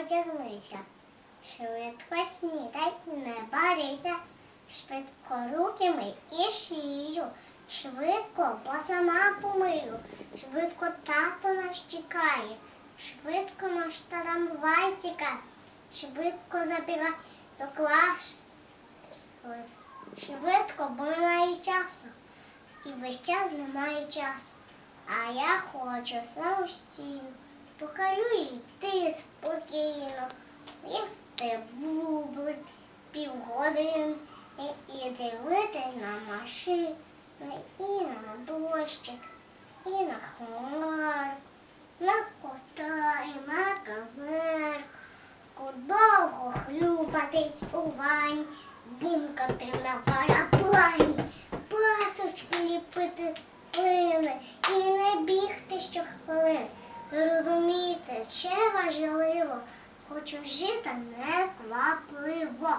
одягнися. Швидко снідай, не барися, швидко руки мий і шию, швидко, бо сама помию, швидко тато нас чекає, швидко наш трамвай тікає, швидко забігай до класу, швидко, бо немає часу, і весь час немає часу. А я хочу самостійно, по калюжі йти спокійно, їсти бублик півгодини і, дивитись на машини, і на дощик, і на хмар, на кота, і на камерку, довго хлюпатись у ванні, бумкати на параплані, пасочки ліпити плини і не бігти щохвилин. Зрозумійте, чи важливо, Хочу жити не неквапливо.